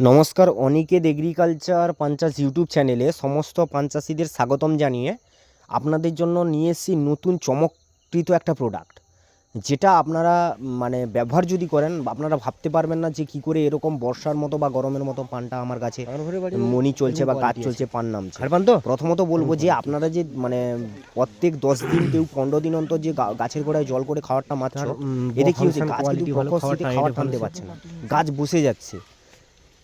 নমস্কার Aniket agriculture পাঞ্চাস YouTube চ্যানেলে সমস্ত পাঞ্চাসিদের স্বাগতম জানিয়ে আপনাদের জন্য নিয়ে এসেছি নতুন চমকৃত একটা প্রোডাক্ট যেটা আপনারা মানে ব্যবহার যদি করেন আপনারা ভাবতে পারবেন না যে কি করে এরকম বর্ষার মতো বা গরমের মতো পানটা আমার কাছে মনি চলছে বা কাজ চলছে পান নামছে। তো? প্রথমত বলব যে আপনারা যে মানে প্রত্যেক দশ দিন কেউ পনেরো দিন অন্তর যে গাছের গোড়ায় জল করে খাওয়ারটা মাত্র এতে কি হচ্ছে? গাছ কিন্তু প্রখর টানতে পারছে না। গাছ বসে যাচ্ছে।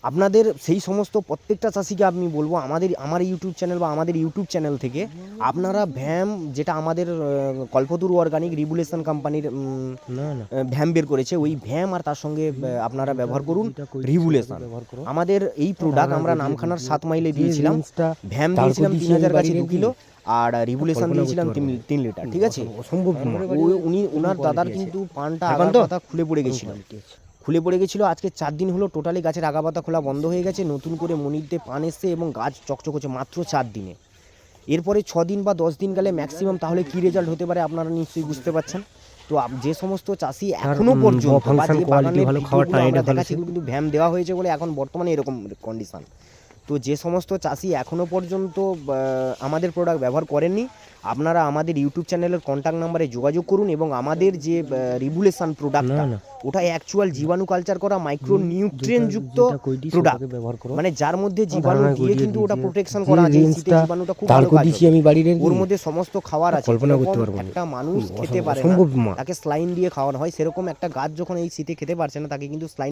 আপনাদের সেই সমস্ত প্রত্যেকটা চাষিকে আমি বলব আমাদের আমার ইউটিউব চ্যানেল বা আমাদের ইউটিউব চ্যানেল থেকে আপনারা ভ্যাম যেটা আমাদের কল্পতরু অর্গানিক রিভুলেশন কোম্পানির ভ্যাম বের করেছে ওই ভ্যাম আর তার সঙ্গে আপনারা ব্যবহার করুন রিভুলেশন আমাদের এই প্রোডাক্ট আমরা নামখানার সাত মাইলে দিয়েছিলাম। ভ্যাম দিয়েছিলাম তিন হাজার কাছে দু কিলো আর রিভুলেশন দিয়েছিলাম তিন লিটার ঠিক আছে? অসম্ভব উনি ওনার দাদার কিন্তু পানটা খুলে পড়ে গেছিল। খুলে পড়ে গেছিল। আজকে চার দিন হলো টোটালি গাছের আগাপাতা খোলা বন্ধ হয়ে গেছে। নতুন করে মনিরতে পান এসছে এবং গাছ চকচক হচ্ছে মাত্র চার দিনে। এরপরে ছ দিন বা দশ দিন গেলে ম্যাক্সিমাম তাহলে কি রেজাল্ট হতে পারে আপনারা নিশ্চয়ই বুঝতে পারছেন। তো যে সমস্ত চাষি এখনও পর্যন্ত কিন্তু ভ্যাম দেওয়া হয়েছে বলে এখন বর্তমানে এরকম কন্ডিশন তো যে সমস্ত চাষি এখনও পর্যন্ত আমাদের প্রোডাক্ট ব্যবহার করেননি আপনারা আমাদের ইউটিউব চ্যানেলের কন্ট্যাক্ট নাম্বারে যোগাযোগ করুন এবং আমাদের যে রিভুলেশন না। ওটা অ্যাকচুয়াল জীবাণু কালচার করা মাইক্রো নিউট্রিয়েন্ট যুক্ত প্রোডাক্ট মানে যার মধ্যে জীবাণু দিয়ে কিন্তু ওটা প্রোটেকশন করা আছে শীতে জীবাণুটা খুব ভালো কাজ করে। আমি বাড়ির ওর মধ্যে সমস্ত খাবার আছে কল্পনা করতে পারব একটা মানুষ খেতে পারে না। তাকে স্লাইন দিয়ে খাওয়ানো হয় সেরকম একটা গাছ যখন এই শীতে খেতে পারছে না তাকে কিন্তু স্লাইন